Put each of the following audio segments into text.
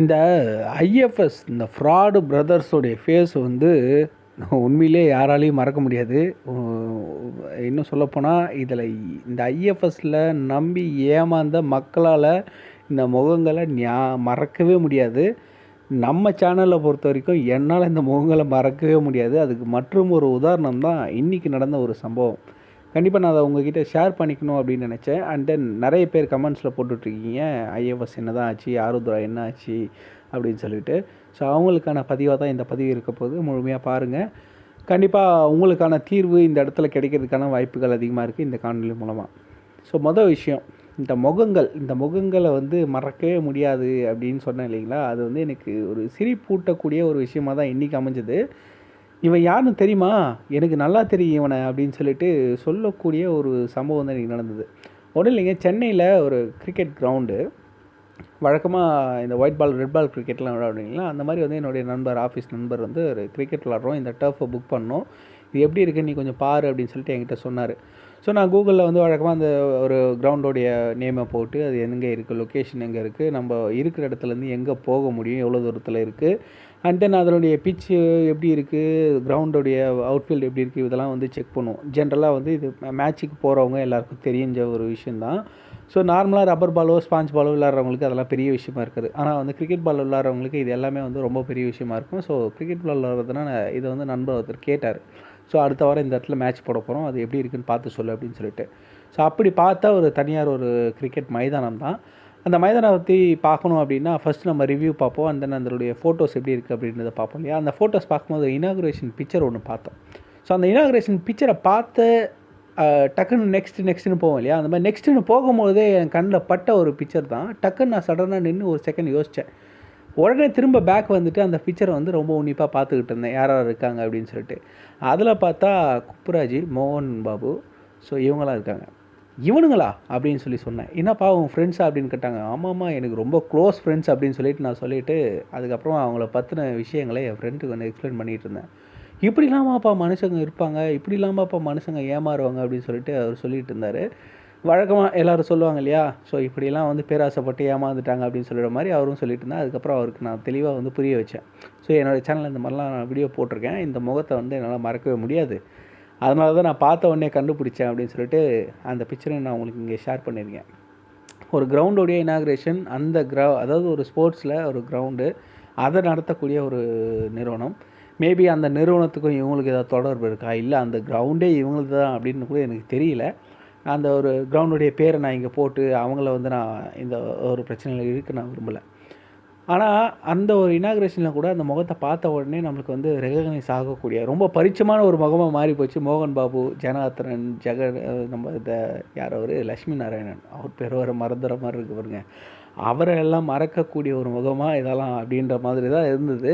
இந்த ஐஎஃப்எஸ் இந்த fraud பிரதர்ஸோடைய face வந்து உண்மையிலே யாராலையும் மறக்க முடியாது. இன்னும் சொல்லப்போனால் இதில் இந்த ஐஎஃப்எஸில் நம்பி ஏமாந்த மக்களால் இந்த முகங்களை ஞா மறக்கவே முடியாது. நம்ம சேனலை பொறுத்த வரைக்கும் என்னால் இந்த முகங்களை மறக்கவே முடியாது. அதுக்கு மற்றும் ஒரு உதாரணம் தான் இன்றைக்கி நடந்த ஒரு சம்பவம். கண்டிப்பாக நான் அதை உங்ககிட்ட ஷேர் பண்ணிக்கணும் அப்படின்னு நினச்சேன். அண்ட் தென் நிறைய பேர் கமெண்ட்ஸில் போட்டுட்ருக்கீங்க. ஐஎஃப்எஸ் என்ன தான் ஆச்சு? ஆருத்ரா என்ன ஆச்சு? அப்படின்னு சொல்லிட்டு. ஸோ அவங்களுக்கான பதிவாக தான் இந்த பதிவு இருக்க போது முழுமையாக பாருங்கள் கண்டிப்பாக உங்களுக்கான தீர்வு இந்த இடத்துல கிடைக்கிறதுக்கான வாய்ப்புகள் அதிகமாக இருக்குது இந்த காணொலி மூலமாக ஸோ மொதல் விஷயம் இந்த முகங்கள் இந்த முகங்களை வந்து மறக்கவே முடியாது அப்படின்னு சொன்னேன் இல்லைங்களா? அது வந்து எனக்கு ஒரு சிரிப்பூட்டக்கூடிய ஒரு விஷயமாக தான் இன்றைக்கி அமைஞ்சது. இவன் யாருன்னு தெரியுமா? எனக்கு நல்லா தெரியும் இவனை அப்படின்னு சொல்லிட்டு சொல்லக்கூடிய ஒரு சம்பவம் தான் இன்றைக்கி நடந்தது. ஒன்றும் இல்லைங்க சென்னையில் ஒரு கிரிக்கெட் கிரவுண்டு வழக்கமாக இந்த ஒயிட் பால் ரெட் பால் கிரிக்கெட்லாம் விளையாடுவீங்களா? அந்த மாதிரி வந்து என்னுடைய நண்பர் ஆஃபீஸ் நண்பர் வந்து ஒரு கிரிக்கெட் விளாட்றோம் இந்த டர்ஃபை புக் பண்ணோம். இது எப்படி இருக்குது நீ கொஞ்சம் பாரு அப்படின்னு சொல்லிட்டு என்கிட்ட சொன்னார். ஸோ நான் கூகுளில் வந்து வழக்கமாக அந்த ஒரு கிரவுண்டோடைய நேமை போட்டு அது எங்கே இருக்குது லொக்கேஷன் எங்கே இருக்குது நம்ம இருக்கிற இடத்துலேருந்து எங்கே போக முடியும்? எவ்வளோ தூரத்தில் இருக்குது அண்ட் தென் அதனுடைய பிச்சு எப்படி இருக்குது கிரவுண்டோடைய அவுட்ஃபீல்டு எப்படி இருக்குது இதெல்லாம் வந்து செக் பண்ணுவோம். ஜென்ரலாக வந்து இது மேட்ச்சுக்கு போகிறவங்க எல்லாருக்கும் தெரிஞ்ச ஒரு விஷயந்தான் ஸோ நார்மலாக ரப்பர் பாலோ ஸ்பாஞ்ச் பாலோ விளாட்றவங்களுக்கு அதெல்லாம் பெரிய விஷயமா இருக்குது. ஆனால் வந்து கிரிக்கெட் பால் விளாட்றவங்களுக்கு இது எல்லாமே வந்து ரொம்ப பெரிய விஷயமா இருக்கும். ஸோ கிரிக்கெட் பால் விளாட்றதுனா இதை வந்து நண்பர் ஒருத்தர் கேட்டார். ஸோ அடுத்த வாரம் இந்த இடத்துல மேட்ச் போட போகிறோம் அது எப்படி இருக்குன்னு பார்த்து சொல்லு அப்படின்னு சொல்லிட்டு. ஸோ அப்படி பார்த்தா ஒரு தனியார் ஒரு கிரிக்கெட் மைதானம் தான். அந்த மைதானம் பற்றி பார்க்கணும் அப்படின்னா ஃபஸ்ட்டு நம்ம ரிவ்யூ பார்ப்போம். அந்த அதனுடைய ஃபோட்டோஸ் எப்படி இருக்குது அப்படின்றத பார்ப்போம் இல்லையா? அந்த ஃபோட்டோஸ் பார்க்கும்போது இனாகுரேஷன் பிக்சர் ஒன்று பார்த்தோம். ஸோ அந்த இனாகுரேஷன் பிக்சரை பார்த்து டக்குன்னு நெக்ஸ்ட் நெக்ஸ்ட்டுன்னு போவோம் இல்லையா? அந்த மாதிரி நெக்ஸ்ட்டுன்னு போகும்போதே என் கண்ணில் பட்ட ஒரு பிக்சர் தான். டக்குன்னு நான் சடனாக நின்று ஒரு செகண்ட் யோசித்தேன் உடனே திரும்ப பேக் வந்துட்டு அந்த பிக்சரை வந்து ரொம்ப உன்னிப்பாக பார்த்துக்கிட்டு இருந்தேன். யார் யார் இருக்காங்க அப்படின்னு சொல்லிட்டு. அதில் பார்த்தா குப்புராஜி மோகன் பாபு. ஸோ இவங்களாம் இருக்காங்க. இவனுங்களா? அப்படின்னு சொல்லி சொன்னேன். என்னப்பா அவங்க ஃப்ரெண்ட்ஸா அப்படின்னு கேட்டாங்க. ஆமாம்மா எனக்கு ரொம்ப க்ளோஸ் ஃப்ரெண்ட்ஸ் அப்படின்னு சொல்லிட்டு நான் சொல்லிவிட்டு அதுக்கப்புறம் அவங்கள பற்றின விஷயங்களை என் ஃப்ரெண்டுக்கு வந்து எக்ஸ்பிளைன் பண்ணிகிட்டு இருந்தேன். இப்படி இல்லாமாப்பா மனுஷங்க இருப்பாங்க. இப்படி இல்லாமாப்பா மனுஷங்க ஏமாறுவாங்க அப்படின்னு சொல்லிட்டு அவர் சொல்லிட்டு இருந்தார். வழக்கமாக எல்லோரும் சொல்லுவாங்க இல்லையா? ஸோ இப்படிலாம் வந்து பேராசைப்பட்டு ஏமாந்துட்டாங்க அப்படின்னு சொல்கிற மாதிரி அவரும் சொல்லிட்டு இருந்தேன் அதுக்கப்புறம் அவருக்கு நான் தெளிவாக வந்து புரிய வச்சேன். ஸோ என்னோடய சேனலில் இந்த மாதிரிலாம் நான் வீடியோ போட்டிருக்கேன். இந்த முகத்தை வந்து என்னால் மறக்கவே முடியாது. அதனால தான் நான் பார்த்த உடனே கண்டுபிடிச்சேன் அப்படின்னு சொல்லிட்டு அந்த பிக்சரை நான் உங்களுக்கு இங்கே ஷேர் பண்ணியிருக்கேன். ஒரு கிரவுண்டோடைய இனாக்ரேஷன் அந்த கிரா அதாவது ஒரு ஸ்போர்ட்ஸில் ஒரு கிரவுண்டு அதை நடத்தக்கூடிய ஒரு நிறுவனம். மேபி அந்த நிறுவனத்துக்கும் இவங்களுக்கு ஏதாவது தொடர்பு இருக்கா? இல்லை அந்த கிரவுண்டே இவங்களுக்கு தான் அப்படின்னு கூட எனக்கு தெரியல. அந்த ஒரு கிரவுண்டுடைய பேரை நான் இங்கே போட்டு அவங்கள வந்து நான் இந்த ஒரு பிரச்சனையில் இருக்க நான் விரும்பலை. ஆனால் அந்த ஒரு இனாக்ரேஷனில் கூட அந்த முகத்தை பார்த்த உடனே நம்மளுக்கு வந்து ரெகனைஸ் ஆகக்கூடிய ரொம்ப பரிச்சயமான ஒரு முகமாக மாறி போச்சு. மோகன் பாபு ஜனார்த்தனன் ஜெக நம்ம இந்த யார் அவர்? லக்ஷ்மி நாராயணன். அவர் பேர் வர மறந்துற மாதிரி இருக்கு பாருங்க. அவரை எல்லாம் மறக்கக்கூடிய ஒரு முகமாக இதெல்லாம் அப்படின்ற மாதிரி தான் இருந்தது.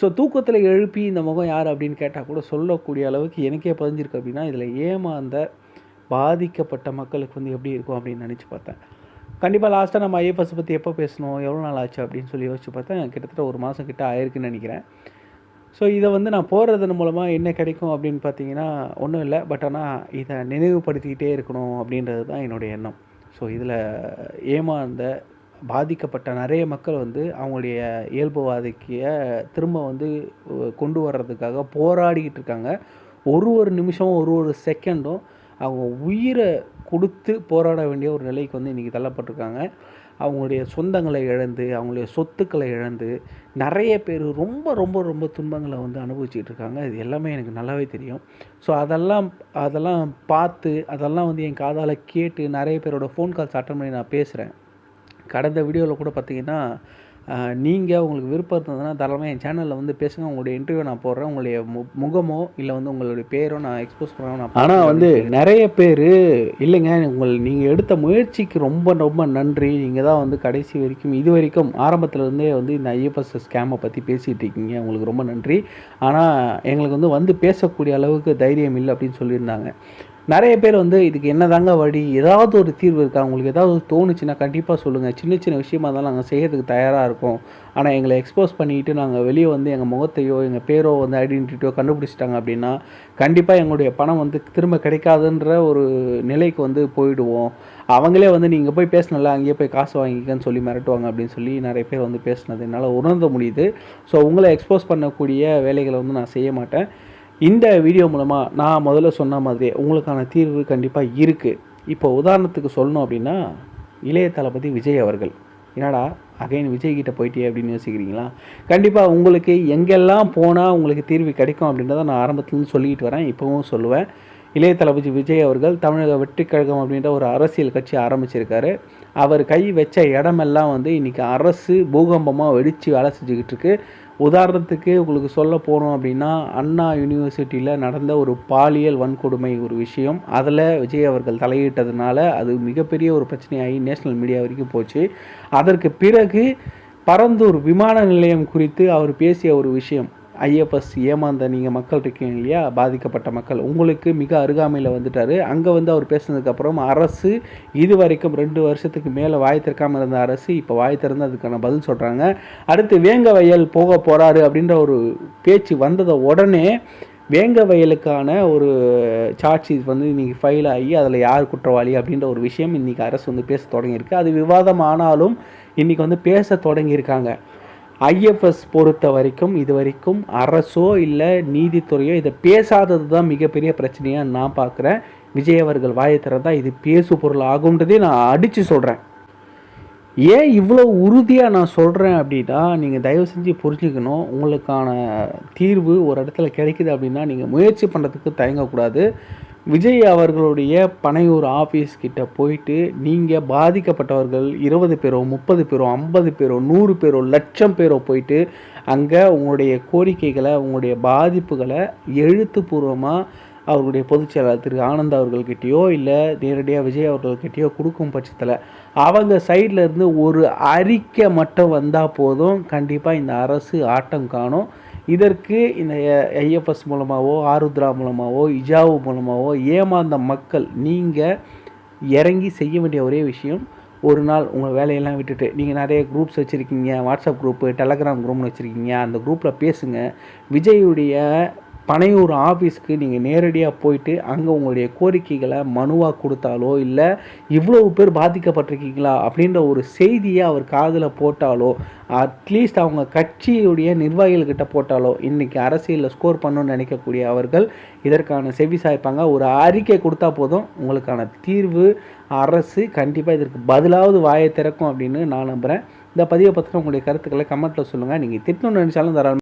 ஸோ தூக்கத்தில் எழுப்பி இந்த முகம் யார் அப்படின்னு கேட்டால் கூட சொல்லக்கூடிய அளவுக்கு எனக்கே பதிஞ்சிருக்கு அப்படின்னா இதில் ஏமாந்த பாதிக்கப்பட்ட மக்களுக்கு வந்து எப்படி இருக்கும் அப்படின்னு நினச்சி பார்த்தேன். கண்டிப்பாக லாஸ்ட்டாக நம்ம ஐஎஃப்எஸ் பற்றி எப்போ பேசணும் எவ்வளோ நாள் ஆச்சு அப்படின்னு சொல்லி யோசிச்சு பார்த்தேன். கிட்டத்தட்ட ஒரு மாதம் கிட்ட ஆயிருக்குன்னு நினைக்கிறேன். ஸோ இதை வந்து நான் போடுறதன் மூலமாக என்ன கிடைக்கும் அப்படின்னு பார்த்தீங்கன்னா ஒன்றும் இல்லை. பட் ஆனால் இதை நினைவுபடுத்திக்கிட்டே இருக்கணும் அப்படின்றது தான் என்னுடைய எண்ணம். ஸோ இதில் ஏமாந்த பாதிக்கப்பட்ட நிறைய மக்கள் வந்து அவங்களுடைய இயல்புவாதிக்கிய திரும்ப வந்து கொண்டு வர்றதுக்காக போராடிக்கிட்டு இருக்காங்க. ஒரு ஒரு நிமிஷமும் ஒரு ஒரு செகண்டும் அவங்க உயிரை கொடுத்து போராட வேண்டிய ஒரு நிலைக்கு வந்து இன்றைக்கி தள்ளப்பட்டிருக்காங்க. அவங்களுடைய சொந்தங்களை இழந்து அவங்களுடைய சொத்துக்களை இழந்து நிறைய பேர் ரொம்ப ரொம்ப ரொம்ப துன்பங்களை வந்து அனுபவிச்சுட்டு இருக்காங்க. இது எல்லாமே எனக்கு நல்லாவே தெரியும். ஸோ அதெல்லாம் அதெல்லாம் பார்த்து அதெல்லாம் வந்து என் காதால் கேட்டு நிறைய பேரோட ஃபோன் கால்ஸ் அட்டன் பண்ணி நான் பேசுகிறேன் கடந்த வீடியோவில் கூட பார்த்தீங்கன்னா நீங்கள் உங்களுக்கு விருப்பம் இருந்ததுன்னா தாராளமாக என் சேனலில் வந்து பேசுங்க. உங்களுடைய இன்டர்வியூ நான் போடுறேன். உங்களுடைய முகமோ இல்லை வந்து உங்களுடைய பேரோ நான் எக்ஸ்போஸ் பண்ண நான் ஆனால் வந்து நிறைய பேர் இல்லைங்க உங்கள் நீங்கள் எடுத்த முயற்சிக்கு ரொம்ப ரொம்ப நன்றி. நீங்கள் தான் வந்து கடைசி வரைக்கும் இது வரைக்கும் ஆரம்பத்துலேருந்தே வந்து இந்த ஐஎஃப்எஸ் ஸ்கேமை பற்றி பேசிகிட்டு இருக்கீங்க. உங்களுக்கு ரொம்ப நன்றி. ஆனால் எங்களுக்கு வந்து வந்து பேசக்கூடிய அளவுக்கு தைரியம் இல்லை அப்படின்னு சொல்லியிருந்தாங்க. நிறைய பேர் வந்து இதுக்கு என்னதாங்க வழி? ஏதாவது ஒரு தீர்வு இருக்கா? உங்களுக்கு ஏதாவது தோணுச்சுன்னா கண்டிப்பாக சொல்லுங்கள் சின்ன சின்ன விஷயமா இருந்தாலும் நாங்கள் செய்யறதுக்கு தயாராக இருக்கோம். ஆனால் எங்களை எக்ஸ்போஸ் பண்ணிட்டு நாங்கள் வெளியே வந்து எங்கள் முகத்தையோ எங்கள் பேரோ வந்து ஐடென்டிட்டியோ கண்டுபிடிச்சிட்டாங்க அப்படின்னா கண்டிப்பாக எங்களுடைய பணம் வந்து திரும்ப கிடைக்காதுன்ற ஒரு நிலைக்கு வந்து போயிடுவோம். அவங்களே வந்து நீங்கள் போய் பேசினல அங்கேயே போய் காசு வாங்கிக்கன்னு சொல்லி மிரட்டுவாங்க அப்படின்னு சொல்லி நிறைய பேர் வந்து பேசினது என்னால் உணர்ந்த முடியுது. ஸோ உங்களை எக்ஸ்போஸ் பண்ணக்கூடிய வேலைகளை வந்து நான் செய்ய மாட்டேன். இந்த வீடியோ மூலமாக நான் முதல்ல சொன்ன மாதிரி உங்களுக்கான தீர்வு கண்டிப்பாக இருக்குது இப்போ உதாரணத்துக்கு சொல்லணும் அப்படின்னா இளைய தளபதி விஜய் அவர்கள். என்னடா அகைன் விஜய்கிட்ட போயிட்டே அப்படின்னு யோசிக்கிறீங்களா? கண்டிப்பாக உங்களுக்கு எங்கெல்லாம் போனால் உங்களுக்கு தீர்வு கிடைக்கும் அப்படின்றத நான் ஆரம்பத்துலேருந்து சொல்லிக்கிட்டு வரேன். இப்போவும் சொல்லுவேன். இளைய தளபதி விஜய் அவர்கள் தமிழக வெற்றிக்கழகம் அப்படின்ற ஒரு அரசியல் கட்சி ஆரம்பிச்சிருக்காரு. அவர் கை வச்ச இடமெல்லாம் வந்து இன்றைக்கி அரசு பூகம்பமாக வெடித்து வேலை செஞ்சுக்கிட்டு இருக்கு. உதாரணத்துக்கு உங்களுக்கு சொல்ல போனோம் அப்படின்னா அண்ணா யூனிவர்சிட்டியில் நடந்த ஒரு பாலியல் வன்கொடுமை ஒரு விஷயம். அதில் விஜய் அவர்கள் தலையிட்டதுனால அது மிகப்பெரிய ஒரு பிரச்சனையாகி நேஷ்னல் மீடியா வரைக்கும் போச்சு. அதற்கு பிறகு பரந்தூர் விமான நிலையம் குறித்து அவர் பேசிய ஒரு விஷயம். ஐஎஃப்எஸ் ஏமாந்த நீங்கள் மக்கள் இருக்கீங்க இல்லையா? பாதிக்கப்பட்ட மக்கள். உங்களுக்கு மிக அருகாமையில் வந்துட்டார். அங்கே வந்து அவர் பேசினதுக்கப்புறம் அரசு இது வரைக்கும் ரெண்டு வருஷத்துக்கு மேலே வாய் திறக்காமல் இருந்த அரசு இப்போ வாய் திறந்து அதுக்கான பதில் சொல்கிறாங்க அடுத்து வேங்க வயல் போக போகிறாரு அப்படின்ற ஒரு பேச்சு வந்ததை உடனே வேங்க வயலுக்கான ஒரு சார்ஜ் வந்து இன்றைக்கி ஃபைல் ஆகி அதில் யார் குற்றவாளி அப்படின்ற ஒரு விஷயம் இன்றைக்கி அரசு வந்து பேச தொடங்கியிருக்கு. அது விவாதம் ஆனாலும் இன்றைக்கி வந்து பேச தொடங்கியிருக்காங்க. ஐஎஃப்எஸ் பொறுத்த வரைக்கும் இது வரைக்கும் அரசோ இல்லை நீதித்துறையோ இதை பேசாதது தான் மிகப்பெரிய பிரச்சனையாக நான் பார்க்குறேன். விஜய் அவர்கள் வாயை திறந்தால் இது பேசு பொருள் ஆகுன்றதே நான் அடித்து சொல்கிறேன் ஏன் இவ்வளோ உறுதியாக நான் சொல்கிறேன் அப்படின்னா நீங்கள் தயவு செஞ்சு புரிஞ்சுக்கணும். உங்களுக்கான தீர்வு ஒரு இடத்துல கிடைக்குது அப்படின்னா நீங்கள் முயற்சி பண்ணுறதுக்கு தயங்கக்கூடாது. விஜய் அவர்களுடைய பனையூர் ஆஃபீஸ் கிட்ட போயிட்டு நீங்கள் பாதிக்கப்பட்டவர்கள் இருபது பேரோ முப்பது பேரோ ஐம்பது பேரோ நூறு பேரோ லட்சம் பேரோ போயிட்டு அங்கே உங்களுடைய கோரிக்கைகளை உங்களுடைய பாதிப்புகளை எழுத்துப்பூர்வமாக அவருடைய பொதுச் செயலாளர் திரு ஆனந்த் அவர்கள்கிட்டயோ இல்லை நேரடியாக விஜய் அவர்கள்கிட்டயோ கொடுக்கும் பட்சத்தில் அவங்க சைடில் இருந்து ஒரு அறிக்கை மட்டும் வந்தால் போதும். கண்டிப்பாக இந்த அரசு ஆட்டம் காணும். இதற்கு இந்த ஐஎஃப்எஸ் மூலமாகவோ ஆருத்ரா மூலமாகவோ இஜாவு மூலமாகவோ ஏமாந்த மக்கள் நீங்கள் இறங்கி செய்ய வேண்டிய ஒரே விஷயம் ஒரு நாள் உங்கள் வேலையெல்லாம் விட்டுட்டு நீங்கள் நிறைய குரூப்ஸ் வச்சுருக்கீங்க வாட்ஸ்அப் குரூப்பு டெலகிராம் குரூப்னு வச்சுருக்கீங்க அந்த குரூப்பில் பேசுங்க. விஜயுடைய பனையூர் ஆஃபீஸ்க்கு நீங்கள் நேரடியாக போயிட்டு அங்கே உங்களுடைய கோரிக்கைகளை மனுவாக கொடுத்தாலோ இல்லை இவ்வளோ பேர் பாதிக்கப்பட்டிருக்கீங்களா அப்படின்ற ஒரு செய்தியை அவர் காதில் போட்டாலோ அட்லீஸ்ட் அவங்க கட்சியுடைய நிர்வாகிகள்கிட்ட போட்டாலோ இன்றைக்கி அரசியலில் ஸ்கோர் பண்ணணும்னு நினைக்கக்கூடிய அவர்கள் இதற்கான செவி சாய்ப்பாங்க. ஒரு அறிக்கை கொடுத்தா போதும் உங்களுக்கான தீர்வு அரசு கண்டிப்பாக இதற்கு பதிலாவது வாயை திறக்கும் அப்படின்னு நான் நம்புகிறேன் இந்த பதிவை பற்றின உங்களுடைய கருத்துக்களை கமெண்ட்டில் சொல்லுங்கள் நீங்கள் திட்டணும்னு நினச்சாலும் தர